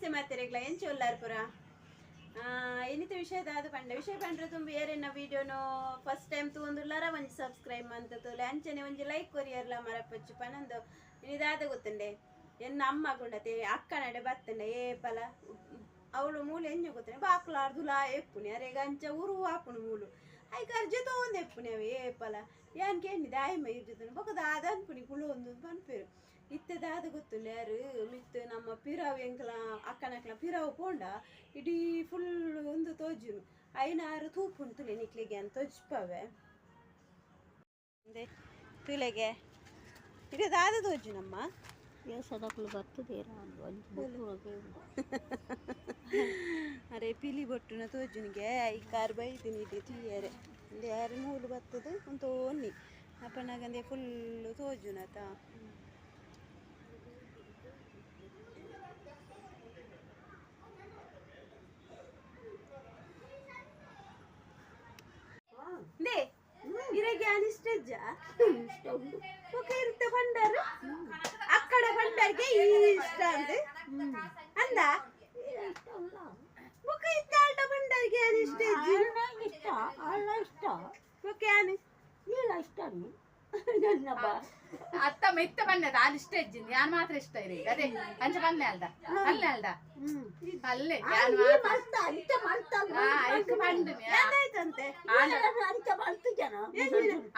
ನಮಸ್ತೆ ಮಾತೆರೆಗ್ಲ ಎಂಚ ಉಲ್ಲಾರ್ ಪುರ ವಿಷಯದ ವಿಷಯ ದಾದ ಪಂಡ? ವಿಷಯ ಪಂಡ್ರೆ ತುಂಬ ಏರೆನ್ನ ವೀಡಿಯೋನು ಫಸ್ಟ್ ಟೈಮ್ ತೂಂದುಲ್ಲಾರ ಒಂಜಿ ಸಬ್ಸ್ಕ್ರೈಬ್ ಮಂತ ತೋಲೆ. ಅಂಚನೆ ಒಂಜಿ ಲೈಕ್ ಕೊರಿಯರ್ಲ ಮರಪಚ್ಚು ಪನಂದು ಇದಾದ ಗೊತ್ತಂಡೆ. ಎನ್ನ ಅಮ್ಮ ಗುಂಡತೆ ಅಕ್ಕ ನಡೆ ಬತ್ತಂಡೆ, ಏ ಪಲ. ಅವಳು ಮೂಲು ಎಂಜ ಗೊತ್ತನೆ ಬಾಕ್ಲಾರ್ದುಲಾ ಎಪ್ಪುನಿ ಅರೆ ಅಂಚ ಉರು ಹಾಪುಣು ಮೂಲು. ಐಕಾರ್ ಕರ್ಜೆ ತೊಗೊಂಡು ಎಪ್ಪುನೆ ಅವೆ, ಏ ಪಲ. ಯಾನ್ ಕೇಳಿದೆ ಆಯಮ್ಮ ಇರ್ಜುತ್ತನೆ ಬೊಕ ದಾದ ಅನ್ಪುನಿ ಕುಳು ಒಂದು ಪನ್ಪೇರು. ಇತ್ತೆ ದಾದ ಗೊತ್ತು ಯಾರು? ಮಿತ್ ನಮ್ಮ ಪಿರಾವ್ ಎಂಕಲ ಅಕ್ಕನಕ್ಲ ಪಿರಾವ್ ಪೋಂಡ ಇಡೀ ಫುಲ್ ಒಂದು ತೋಜುನು ಐನಾರು ತೂಪು ತುಲೆ ನಿಕ್ಲಿಗೆ ಅಂತ ತೋಜ್ಪವೆ. ತುಲೆಗೆ. ಇದು ದಾದ ತೋಜು ನಮ್ಮ ಸದಕಲು ಬರ್ತದೆ ಅರೆ ಪಿಲಿ ಬೊಟ್ಟುನ ತೋಜುನಿಗೆ ಐ ಕಾರ್ ಬೈದಿನಿ ಇಡಿ ತೀಯರೆ. ಯಾರು ಮೂಲು ಬರ್ತದೆ ಒಂದು ಒನ್ನಿ ಅಪ್ಪನಾಗಂದೆ ಫುಲ್ ತೋಜುನತ పూజ ఒక ఇంత ಅಕ್ಕಡ అక్కడ పండరికి ఇష్టం ಅಂದ? ఒక ಇತ್ತ ఆట పండరికి అని ಇಷ್ಟ ఇష్ట వాళ్ళ ఇష్ట ఓకే అని నీళ్ళ ఇష్టం ಅತ್ತ ಮೆತ್ತ ಬಣ್ಣದ ಅಲ್ಲಿ ಸ್ಟೇಜ್ ಯಾನ್ ಮಾತ್ರ ಇಷ್ಟ ಇರಿ ಅದೇ ಅಂಚ ಬನ್ನೆ ಅಲ್ದ ಅಲ್ಲ ಅಲ್ದ ಅಲ್ಲೇ ಯಾನ್ ಮಾತ್ರ? ಅಂಚ ಮಾಡ್ತಾ ಅಂಚ ಬಂದು ಜನ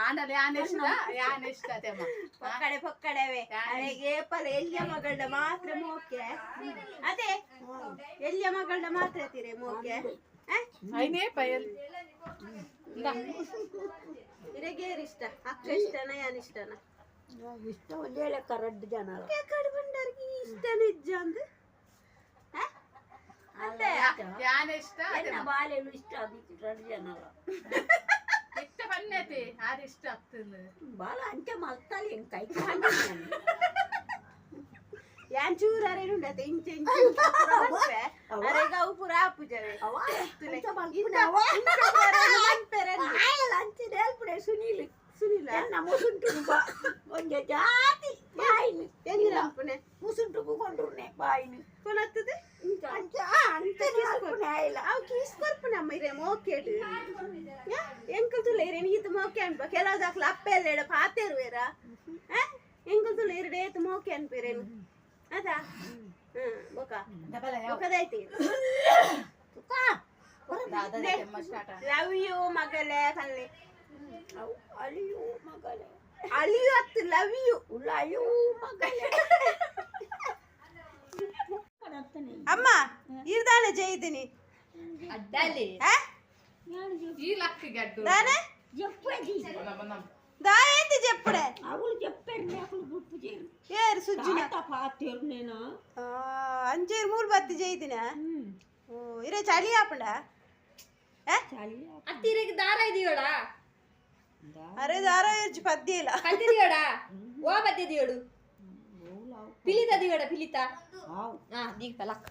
ಆಂಡಲ್ ಯಾನ್ ಇಷ್ಟ ಯಾನ್ ಇಷ್ಟ ತೆಮ್ಮ పొక్కడే పొక్కడేవే అరే ఏ పలు ఎల్య మగళ్ళ మాత్రం ఓకే అదే ఎల్య మగళ్ళ మాత్రం తీరే మోకే ಐನೇ ಪಯಲ್ ಇರಗೇರ್ ಇಷ್ಟ ಅಕ್ಕ ಇಷ್ಟನ ಯಾನ್ ಇಷ್ಟನ ಇಷ್ಟ ಒಂದೇ ಲೆಕ್ಕ ರಡ್ಡು ಜನ ఎక్కడ పండారుకి ఇష్టన ఇజ్జంది అంతే ಯಾನ್ ಇಷ್ಟ ಎನ್ನ ಬಾಲೆನು ಇಷ್ಟ ಅದಕ್ಕೆ ರಡ್ಡು ಜನ ಬನ್ನೈತಿ ಆದ್ ಇಷ್ಟ ಆಗ್ತದೆ? ಬಾಲ ಅಂಚ ಮಲ್ತಾలి ಹೆಂಗ್ ಕೈ ಯಾನ್ ಚೂರ್ ಅರೆ ಉಂಡತೆ ಇಂಚೆ ಇಂಚೆ ಅರೆ ಗೌ ಪುರ ಆಪು ಜವೆ ಅವ ಅಂಚ ಮಲ್ಪುನ. ಇಂದ ಅವ ಅಂಪೆರೆ ಆಯಲ್ ಅಂಚ ಹೇಳ್ಬಿಡೆ ಸುನೀಲ್. ಸುನಿಲ? ಎನ್ನ ಮುಸುಂಟು ಒಂಜ ಜಾತಿ. ಬಾಯಿನಿ ಎಂಗಿರ ಅಂಪುನೆ ಮುಸುಂಟು ಕೊಂಡ್ರುನೆ ಬಾಯಿನಿ ಕೊನತ್ತದೆ ಅಂಚ ಅಂಚ ಹೇಳ್ಪುನೆ ಆಯ್ಲ ಅವ್ ಕೀಸ್ಕೊರ್ಪುನೆ ಅಮ್ಮ ಇರೆ ಮೋಕೆಡು ಎಂಕಲ್ ತುಲೆ ಇರೆ ನೀತು ಮೋಕೆ ಅನ್ಪ ಕೆಲವು ದಾಖಲ ಅಪ್ಪೆಲ್ಲ ಪಾತೇರು ಬೇರ ಎಂಕಲ್ ತುಲೆ ಇರಡೆ ಏತು ಮೋಕೆ ಅನ್ಪೇರೇನು ಅದಾ ಹ್ಮ್ ಬೊಕ ಬೊಕದೈತಿ ತುಕ ತೆಮ್ಮ ಸ್ಟಾರ್ಟ್ ಲವ್ ಯು ಮಗಳೇ ಪಲ್ಲೆ ಅಮ್ಮ ಇರ್ದಾನೆ ಜೈದಿನಿ ಅಡ್ಡಲ್ಲಿ ಆ? ఈ లక్కి గడ్డు దానే చెప్పేది దా ఏంటి చెప్పుడే అవులు చెప్పారు మేకలు గుర్తు చేయరు ఏరు సుజ్జిన తాత పాతేరు నేను ఆ, అంజేరు మూడు బత్తి జైదిన ఓ ఇరే చలి ఆపండా ఏ? చలి ಅತ್ತಿರಿಗೆ ದಾರ ಇದೆಯೋಡ అరే దారా ఇచ్చి పద్దిల ಕತ್ತಿದೆಯೋಡ ಓ ಬದ್ದಿದೆಯೋಡು ಪಿಲಿತ ದಿಯೋಡ ಪಿಲಿತ అవు ಹಾ ದೀಗ ಪಲಕ್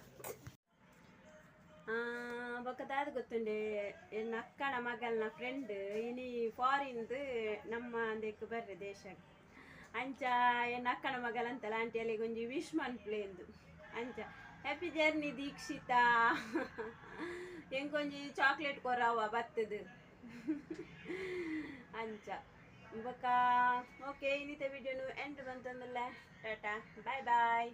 ఒక తాత ಗೊತ್ತುಂಡೆ ಎನ್ನ ಅಕ್ಕನ ಮಗಲ್ನ ಫ್ರೆಂಡ್ ಇನಿ ಫಾರಿನ್ದು ನಮ್ಮ ಅಂದಕ್ಕೆ ಬರ್ರೆ ದೇಶಕ್ಕೆ ಅಂಚ ಎನ್ನ ಅಕ್ಕನ ಮಗಲಂತಲ್ಲ ಆಂಟಿ ಅಲ್ಲಿಗೆ ಒಂಜಿ ವಿಶ್ ಮನ್ಪ್ಲೇಂದು ಅಂಚ ಹ್ಯಾಪಿ ಜರ್ನಿ ದೀಕ್ಷಿತಾ ಎಂಕೊಂಜಿ ಚಾಕ್ಲೇಟ್ ಕೊರವ ಬತ್ತದು ಅಂಚ ബക്ക ഓക്കെ ഇന്നത്തെ വീഡിയോ എൻഡ് വന്നല്ലേ ടാറ്റ. Bye bye